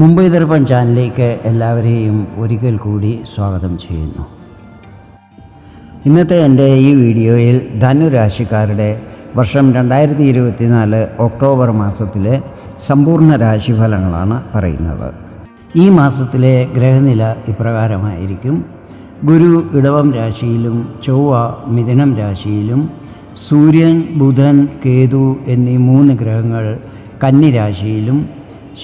മുംബൈ ദർപ്പൺ ചാനലിലേക്ക് എല്ലാവരെയും ഒരിക്കൽ കൂടി സ്വാഗതം ചെയ്യുന്നു. ഇന്നത്തെ എന്റെ ഈ വീഡിയോയിൽ ധനുരാശിക്കാരുടെ വർഷം രണ്ടായിരത്തി ഇരുപത്തിനാല് ഒക്ടോബർ മാസത്തിലെ സമ്പൂർണ രാശിഫലങ്ങളാണ് പറയുന്നത്. ഈ മാസത്തിലെ ഗ്രഹനില ഇപ്രകാരമായിരിക്കും. ഗുരു ഇടവം രാശിയിലും ചൊവ്വ മിഥുനം രാശിയിലും സൂര്യൻ ബുധൻ കേതു എന്നീ മൂന്ന് ഗ്രഹങ്ങൾ കന്നി രാശിയിലും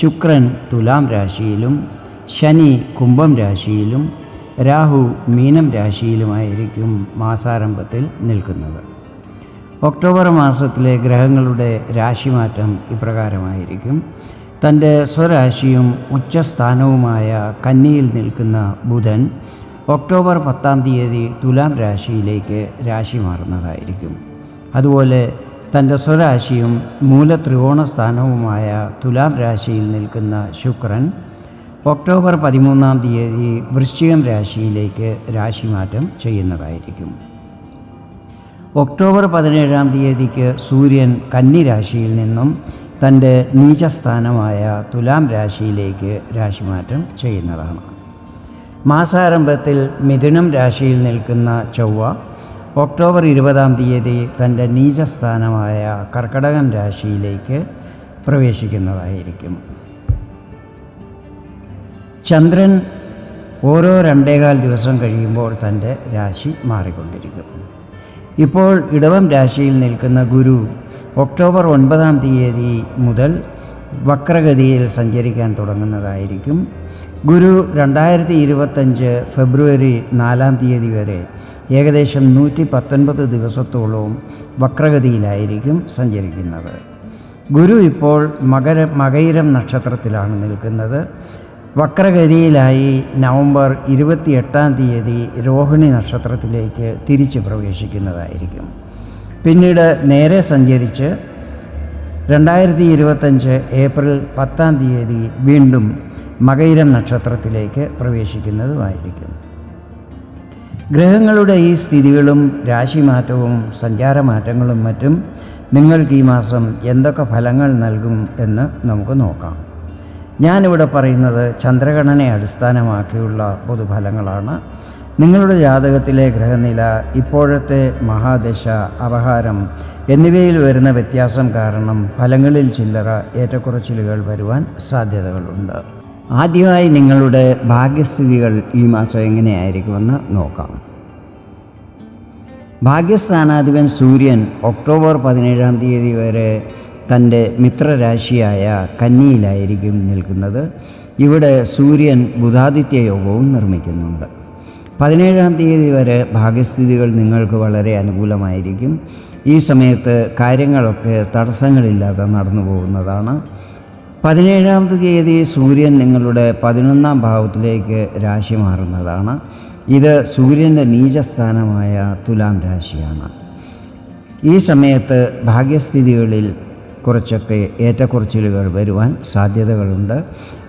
ശുക്രൻ തുലാം രാശിയിലും ശനി കുംഭം രാശിയിലും രാഹു മീനം രാശിയിലുമായിരിക്കും മാസാരംഭത്തിൽ നിൽക്കുന്നത്. ഒക്ടോബർ മാസത്തിലെ ഗ്രഹങ്ങളുടെ രാശിമാറ്റം ഇപ്രകാരമായിരിക്കും. തന്റെ സ്വരാശിയും ഉച്ചസ്ഥാനവുമായ കന്നിയിൽ നിൽക്കുന്ന ബുധൻ ഒക്ടോബർ പത്താം തീയതി തുലാം രാശിയിലേക്ക് രാശി മാറുന്നതായിരിക്കും. അതുപോലെ തന്റെ സ്വരാശിയും മൂലത്രികോണസ്ഥാനവുമായ തുലാം രാശിയിൽ നിൽക്കുന്ന ശുക്രൻ ഒക്ടോബർ പതിമൂന്നാം തീയതി വൃശ്ചികം രാശിയിലേക്ക് രാശിമാറ്റം ചെയ്യുന്നതായിരിക്കും. ഒക്ടോബർ പതിനേഴാം തീയതിക്ക് സൂര്യൻ കന്നി രാശിയിൽ നിന്നും തന്റെ നീചസ്ഥാനമായ തുലാം രാശിയിലേക്ക് രാശിമാറ്റം ചെയ്യുന്നതാണ്. മാസാരംഭത്തിൽ മിഥുനം രാശിയിൽ നിൽക്കുന്ന ചൊവ്വ ഒക്ടോബർ ഇരുപതാം തീയതി തന്റെ നീചസ്ഥാനമായ കർക്കടകം രാശിയിലേക്ക് പ്രവേശിക്കുന്നതായിരിക്കും. ചന്ദ്രൻ ഓരോ രണ്ടേകാൽ ദിവസം കഴിയുമ്പോൾ തന്റെ രാശി മാറിക്കൊണ്ടിരിക്കും. ഇപ്പോൾ ഇടവം രാശിയിൽ നിൽക്കുന്ന ഗുരു ഒക്ടോബർ ഒൻപതാം തീയതി മുതൽ വക്രഗതിയിൽ സഞ്ചരിക്കാൻ തുടങ്ങുന്നതായിരിക്കും. ഗുരു രണ്ടായിരത്തി ഇരുപത്തഞ്ച് ഫെബ്രുവരി നാലാം തീയതി വരെ ഏകദേശം നൂറ്റി പത്തൊൻപത് ദിവസത്തോളവും വക്രഗതിയിലായിരിക്കും സഞ്ചരിക്കുന്നത്. ഗുരു ഇപ്പോൾ മകര മകൈരം നക്ഷത്രത്തിലാണ് നിൽക്കുന്നത്. വക്രഗതിയിലായി നവംബർ ഇരുപത്തിയെട്ടാം തീയതി രോഹിണി നക്ഷത്രത്തിലേക്ക് തിരിച്ച് പ്രവേശിക്കുന്നതായിരിക്കും. പിന്നീട് നേരെ സഞ്ചരിച്ച് രണ്ടായിരത്തി ഇരുപത്തഞ്ച് ഏപ്രിൽ പത്താം തീയതി വീണ്ടും മകൈരം നക്ഷത്രത്തിലേക്ക് പ്രവേശിക്കുന്നതുമായിരിക്കും. ഗ്രഹങ്ങളുടെ ഈ സ്ഥിതികളും രാശിമാറ്റവും സഞ്ചാരമാറ്റങ്ങളും മറ്റും നിങ്ങൾക്ക് ഈ മാസം എന്തൊക്കെ ഫലങ്ങൾ നൽകും എന്ന് നമുക്ക് നോക്കാം. ഞാനിവിടെ പറയുന്നത് ചന്ദ്രഗണനയെ അടിസ്ഥാനമാക്കിയുള്ള പൊതുഫലങ്ങളാണ്. നിങ്ങളുടെ ജാതകത്തിലെ ഗ്രഹനില ഇപ്പോഴത്തെ മഹാദശ അപഹാരം എന്നിവയിൽ വരുന്ന വ്യത്യാസം കാരണം ഫലങ്ങളിൽ ചില്ലറ ഏറ്റക്കുറച്ചിലുകൾ വരുവാൻ സാധ്യതകളുണ്ട്. ആദ്യമായി നിങ്ങളുടെ ഭാഗ്യസ്ഥിതികൾ ഈ മാസം എങ്ങനെയായിരിക്കുമെന്ന് നോക്കാം. ഭാഗ്യസ്ഥാനാധിപൻ സൂര്യൻ ഒക്ടോബർ പതിനേഴാം തീയതി വരെ തന്റെ മിത്രരാശിയായ കന്നിയിലായിരിക്കും നിൽക്കുന്നത്. ഇവിടെ സൂര്യൻ ബുധാദിത്യ യോഗവും നിർമ്മിക്കുന്നുണ്ട്. പതിനേഴാം തീയതി വരെ ഭാഗ്യസ്ഥിതികൾ നിങ്ങൾക്ക് വളരെ അനുകൂലമായിരിക്കും. ഈ സമയത്ത് കാര്യങ്ങളൊക്കെ തടസ്സങ്ങളില്ലാതെ നടന്നു പോകുന്നതാണ് പതിനേഴാം തീയതി സൂര്യൻ നിങ്ങളുടെ പതിനൊന്നാം ഭാവത്തിലേക്ക് രാശി മാറുന്നതാണ്. ഇത് സൂര്യന്റെ നീചസ്ഥാനമായ തുലാം രാശിയാണ്. ഈ സമയത്ത് ഭാഗ്യസ്ഥിതികളിൽ കുറച്ചൊക്കെ ഏറ്റക്കുറച്ചിലുകൾ വരുവാൻ സാധ്യതകളുണ്ട്.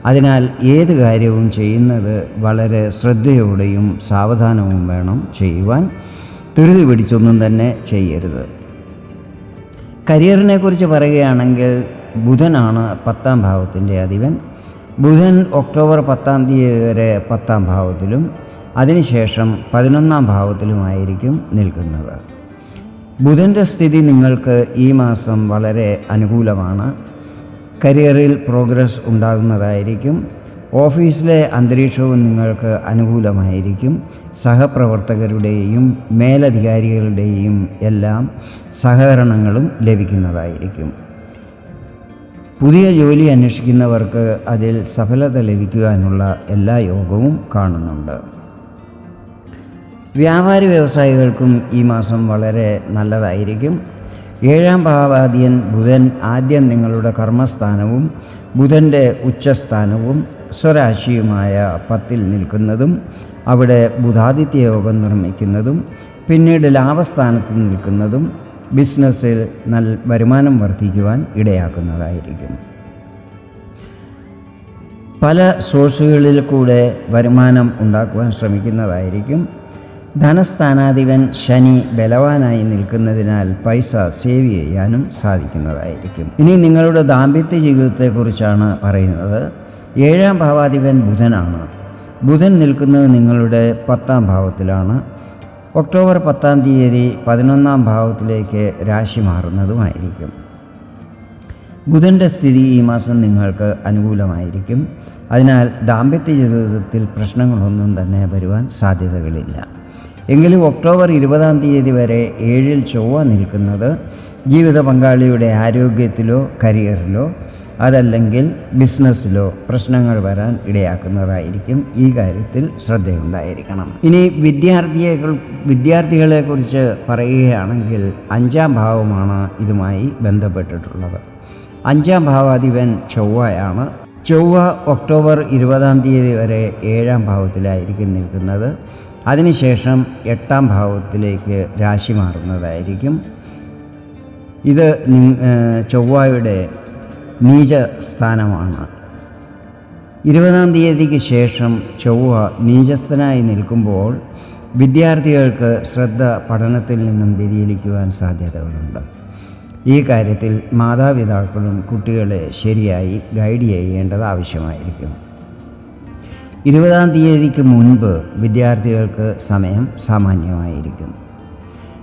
അതിനാൽ ഏത് കാര്യവും ചെയ്യുന്നത് വളരെ ശ്രദ്ധയോടെയും സാവധാനവും വേണം ചെയ്യുവാൻ. ധൃതി പിടിച്ചൊന്നും തന്നെ ചെയ്യരുത്. കരിയറിനെക്കുറിച്ച് പറയുകയാണെങ്കിൽ ബുധനാണ് പത്താം ഭാവത്തിന്റെ അധിപൻ. ബുധൻ ഒക്ടോബർ പത്താം തീയതി വരെ പത്താം ഭാവത്തിലും അതിനുശേഷം പതിനൊന്നാം ഭാവത്തിലുമായിരിക്കും നിൽക്കുന്നത്. ബുധന്റെ സ്ഥിതി നിങ്ങൾക്ക് ഈ മാസം വളരെ അനുകൂലമാണ്. കരിയറിൽ പ്രോഗ്രസ് ഉണ്ടാകുന്നതായിരിക്കും. ഓഫീസിലെ അന്തരീക്ഷവും നിങ്ങൾക്ക് അനുകൂലമായിരിക്കും. സഹപ്രവർത്തകരുടെയും മേലധികാരികളുടെയും എല്ലാം സഹകരണങ്ങളും ലഭിക്കുന്നതായിരിക്കും. പുതിയ ജോലി അന്വേഷിക്കുന്നവർക്ക് അതിൽ സഫലത ലഭിക്കുവാനുള്ള എല്ലാ യോഗവും കാണുന്നുണ്ട്. വ്യാപാരി വ്യവസായികൾക്കും ഈ മാസം വളരെ നല്ലതായിരിക്കും. ഏഴാം ഭാവാദിയൻ ബുധൻ ആദ്യം നിങ്ങളുടെ കർമ്മസ്ഥാനവും ബുധന്റെ ഉച്ചസ്ഥാനവും സ്വരാശിയുമായ പത്തിൽ നിൽക്കുന്നതും അവിടെ ബുധാദിത്യ യോഗം നിർമ്മിക്കുന്നതും പിന്നീട് ലാഭസ്ഥാനത്ത് നിൽക്കുന്നതും ബിസിനസ്സിൽ നല്ല വരുമാനം വർദ്ധിക്കുവാൻ ഇടയാക്കുന്നതായിരിക്കും. പല സോഴ്സുകളിൽ കൂടെ വരുമാനം ഉണ്ടാക്കുവാൻ ശ്രമിക്കുന്നതായിരിക്കും. ധനസ്ഥാനാധിപൻ ശനി ബലവാനായി നിൽക്കുന്നതിനാൽ പൈസ സേവ് ചെയ്യാനും സാധിക്കുന്നതായിരിക്കും. ഇനി നിങ്ങളുടെ ദാമ്പത്യ ജീവിതത്തെക്കുറിച്ചാണ് പറയുന്നത്. ഏഴാം ഭാവാധിപൻ ബുധനാണ്. ബുധൻ നിൽക്കുന്നത് നിങ്ങളുടെ പത്താം ഭാവത്തിലാണ്. ഒക്ടോബർ പത്താം തീയതി പതിനൊന്നാം ഭാവത്തിലേക്ക് രാശി മാറുന്നതുമായിരിക്കും. ബുധന്റെ സ്ഥിതി ഈ മാസം നിങ്ങൾക്ക് അനുകൂലമായിരിക്കും. അതിനാൽ ദാമ്പത്യ ജീവിതത്തിൽ പ്രശ്നങ്ങളൊന്നും തന്നെ വരുവാൻ സാധ്യതകളില്ല. എങ്കിലും ഒക്ടോബർ ഇരുപതാം തീയതി വരെ ഏഴിൽ ചൊവ്വ നിൽക്കുന്നത് ജീവിത പങ്കാളിയുടെ ആരോഗ്യത്തിലോ കരിയറിലോ അതല്ലെങ്കിൽ ബിസിനസ്സിലോ പ്രശ്നങ്ങൾ വരാൻ ഇടയാക്കുന്നതായിരിക്കും ഈ കാര്യത്തിൽ ശ്രദ്ധയുണ്ടായിരിക്കണം. ഇനി വിദ്യാർത്ഥിയെ കുറിച്ച് പറയുകയാണെങ്കിൽ അഞ്ചാം ഭാവമാണ് ഇതുമായി ബന്ധപ്പെട്ടിട്ടുള്ളത്. അഞ്ചാം ഭാവാധിപൻ ചൊവ്വയാണ്. ചൊവ്വ ഒക്ടോബർ ഇരുപതാം തീയതി വരെ ഏഴാം ഭാവത്തിലായിരിക്കും നിൽക്കുന്നത്. അതിനുശേഷം എട്ടാം ഭാവത്തിലേക്ക് രാശി മാറുന്നതായിരിക്കും. ഇത് ചൊവ്വയുടെ നീച സ്ഥാനമാണ് ഇരുപതാം തീയതിക്ക് ശേഷം ചൊവ്വ നീചസ്ഥനായി നിൽക്കുമ്പോൾ വിദ്യാർത്ഥികൾക്ക് ശ്രദ്ധ പഠനത്തിൽ നിന്നും വ്യതിചലിക്കുവാൻ സാധ്യതകളുണ്ട്. ഈ കാര്യത്തിൽ മാതാപിതാക്കളും കുട്ടികളെ ശരിയായി ഗൈഡ് ചെയ്യേണ്ടത് ആവശ്യമായിരിക്കും ഇരുപതാം തീയതിക്ക് മുൻപ് വിദ്യാർത്ഥികൾക്ക് സമയം സാമാന്യമായിരിക്കും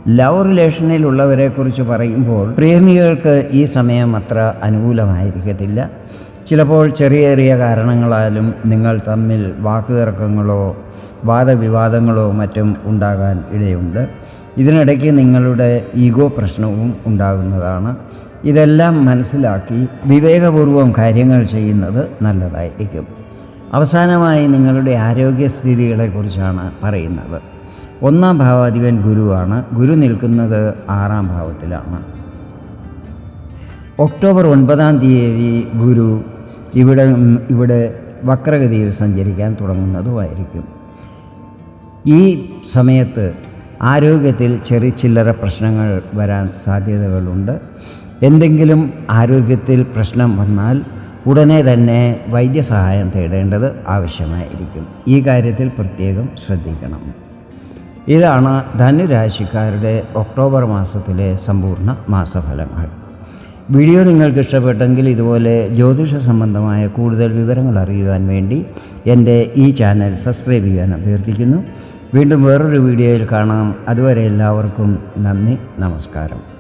ലവ് റിലേഷനിലുള്ളവരെക്കുറിച്ച് പറയുമ്പോൾ പ്രേമികൾക്ക് ഈ സമയം അത്ര അനുകൂലമായിരിക്കത്തില്ല. ചിലപ്പോൾ ചെറിയ ചെറിയ കാരണങ്ങളാലും നിങ്ങൾ തമ്മിൽ വാക്കുതർക്കങ്ങളോ വാദവിവാദങ്ങളോ മറ്റും ഉണ്ടാകാൻ ഇടയുണ്ട്. ഇതിനിടയ്ക്ക് നിങ്ങളുടെ ഈഗോ പ്രശ്നവും ഉണ്ടാകുന്നതാണ്. ഇതെല്ലാം മനസ്സിലാക്കി വിവേകപൂർവം കാര്യങ്ങൾ ചെയ്യുന്നത് നല്ലതായിരിക്കും. അവസാനമായി നിങ്ങളുടെ ആരോഗ്യസ്ഥിതികളെക്കുറിച്ചാണ് പറയുന്നത്. ഒന്നാം ഭാവാധിപൻ ഗുരുവാണ്. ഗുരു നിൽക്കുന്നത് ആറാം ഭാവത്തിലാണ്. ഒക്ടോബർ ഒൻപതാം തീയതി ഗുരു ഇവിടെ ഇവിടെ വക്രഗതിയിൽ സഞ്ചരിക്കാൻ തുടങ്ങുന്നതുമായിരിക്കും. ഈ സമയത്ത് ആരോഗ്യത്തിൽ ചെറിയ ചില്ലറ പ്രശ്നങ്ങൾ വരാൻ സാധ്യതകളുണ്ട്. എന്തെങ്കിലും ആരോഗ്യത്തിൽ പ്രശ്നം വന്നാൽ ഉടനെ തന്നെ വൈദ്യസഹായം തേടേണ്ടത് ആവശ്യമായിരിക്കും. ഈ കാര്യത്തിൽ പ്രത്യേകം ശ്രദ്ധിക്കണം. ഇതാണ് ധനുരാശിക്കാരുടെ ഒക്ടോബർ മാസത്തിലെ സമ്പൂർണ മാസഫലങ്ങൾ. വീഡിയോ നിങ്ങൾക്ക് ഇഷ്ടപ്പെട്ടെങ്കിൽ ഇതുപോലെ ജ്യോതിഷ സംബന്ധമായ കൂടുതൽ വിവരങ്ങൾ അറിയുവാൻ വേണ്ടി എന്റെ ഈ ചാനൽ സബ്സ്ക്രൈബ് ചെയ്യാൻ അഭ്യർത്ഥിക്കുന്നു. വീണ്ടും വേറൊരു വീഡിയോയിൽ കാണാം. അതുവരെ എല്ലാവർക്കും നന്ദി നമസ്കാരം.